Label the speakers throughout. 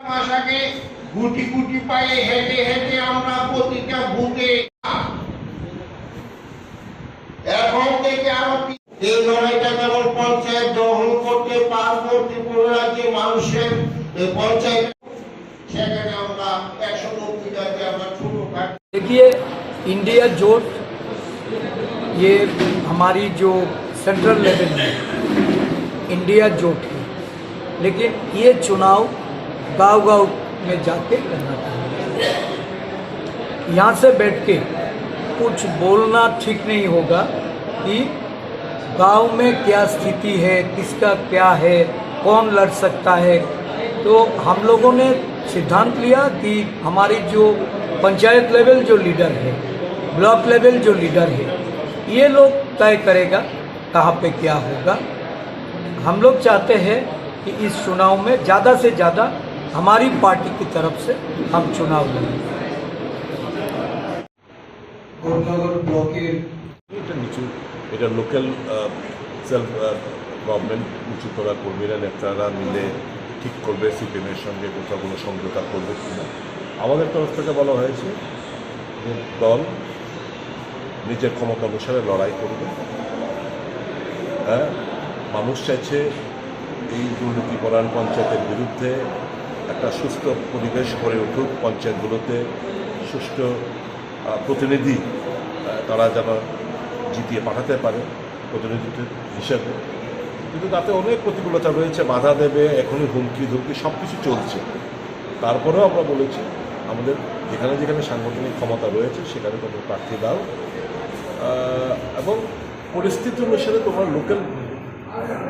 Speaker 1: মাস আগে গুটি গুটি পায়ে হেঁটে হেঁটে আমরা প্রতিটা বুথে এখন থেকে আরো কি- এই লড়াইটা যেমন পঞ্চায়েত দখল করতে পারবো ত্রিপুরা রাজ্যের মানুষের এই পঞ্চায়েত সেখানে আমরা একশো নব্বইটাতে আমরা ছোটখাটো
Speaker 2: देखिए इंडिया जोट ये हमारी जो सेंट्रल लेवल में इंडिया जोट है लेकिन ये चुनाव गांव-गांव में जाके करना चाहिए यहाँ से बैठ के कुछ बोलना ठीक नहीं होगा कि गाँव में क्या स्थिति है, किसका क्या है, कौन लड़ सकता है। तो हम लोगों ने सिद्धांत लिया कि हमारी जो पंचायत लेवल जो लीडर है, ब्लॉक लेवल जो लीडर है, ये लोग तय करेगा कहाँ पे क्या होगा। हम लोग चाहते हैं कि इस चुनाव में ज़्यादा से ज़्यादा हमारी पार्टी की तरफ से हम चुनाव लड़ें
Speaker 3: কোটনগর ব্লকের
Speaker 4: এটা নিচু এটা লোকাল সেলফ গভর্নমেন্ট নিচু করা কর্মীরা নেতারা মিলে ঠিক করবে সিপিএমের সঙ্গে কোথাও কোনো সমঝোতা করবে কিনা আমাদের তরফ থেকে বলা হয়েছে যে দল নিজের ক্ষমতা অনুসারে লড়াই করবে হ্যাঁ মানুষ চাইছে এই দুর্নীতিপরায়ণ পঞ্চায়েতের বিরুদ্ধে একটা সুস্থ পরিবেশ গড়ে উঠুক পঞ্চায়েতগুলোতে, সুষ্ঠু প্রতিনিধি তারা যেন জিতিয়ে পাঠাতে পারে প্রতিনিধি হিসেবে। কিন্তু তাতে অনেক প্রতিকূলতা রয়েছে, বাধা দেবে, এখনই হুমকি, ধুমকি সব কিছু চলছে। তারপরেও আমরা বলেছি, আমাদের যেখানে যেখানে সাংগঠনিক ক্ষমতা রয়েছে, সেখানে তোমরা প্রার্থী দাও। এবং পরিস্থিতি অনুসারে তোমার লোকাল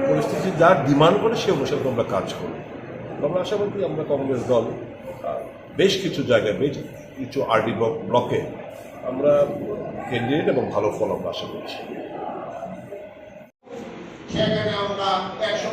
Speaker 4: পরিস্থিতি যা ডিমান্ড করে, সে অনুসারে তোমরা কাজ করো। আমরা আশা করি আমরা কংগ্রেস দল বেশ কিছু জায়গায়, বেশ কিছু আরডি ব্লকে আমরা ক্যান্ডিডেট এবং ভালো ফল আমরা আশা করছি।
Speaker 1: সেখানে আমরা একশো